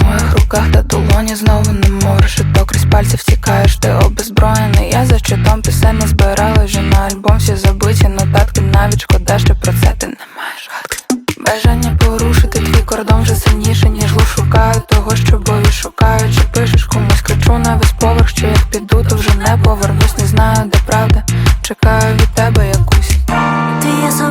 В моїх руках та долоні знову не І то крізь пальці втікаєш, ти обезброєний. Я за щитом пісень не збирала вже на альбом всі забиті. Нотатки Навіть шкода, що про це ти не маєш. Гадки Бажання порушити твій кордон вже сильніше, ніж лу шукаю того, що бою шукаю. Чи пишеш комусь кричу на весь поверх, що як піду, то вже не повернусь, не знаю, де правда. Чекаю від тебе Твій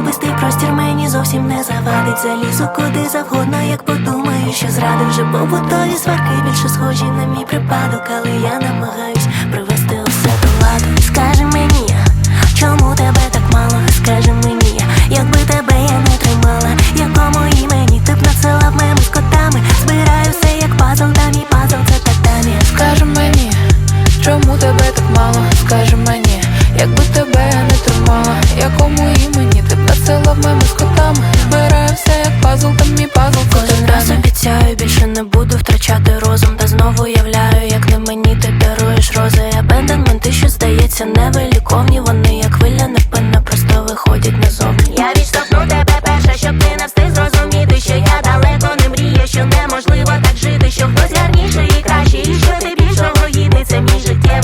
особистий простір мені зовсім не завадить Залізу куди завгодно, як подумаю, що зрадив вже побутові сварки більше схожі на мій припадок, але я намагаюсь привести усе до ладу. Скажи мені, чому тебе так мало? Скажи мені, якби тебе я не тримала, якому імені ти б надсилав меми з котами. Збираю все як пазл, та мій пазл це татамі. Скажи мені, чому тебе так мало? Скажи мені, якби тебе я не тримала, якому імені б меми з котами Збираю все як пазл, там мій пазл Кожен раз обіцяю, більше не буду втрачати розум. Та знову являю, як на мені ти даруєш рози. Абенденменти, що здається, невиліковні. Вони як хвиля непинна, просто виходять назовні. Я відштовхну тебе перша, щоб ти не встиг зрозуміти Що я далеко не мрію, що неможливо так жити Що хтось гарніший і кращий, і що ти більшого гідний Це мій життєвий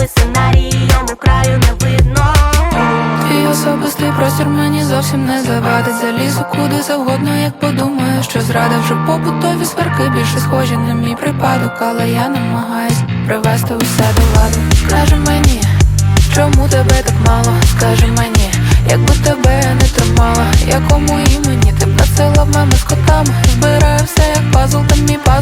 простір мені зовсім не завадить Залізу куди завгодно, як подумаю, що зрада вже побутові сверки більше схожі на мій припадок, але я намагаюсь привести усе до ладу. Скажи мені, чому тебе так мало? Скажи мені, якби тебе я не тримала, якому імені ти б нацела мами з котами, збираю все як пазл, там мій пазл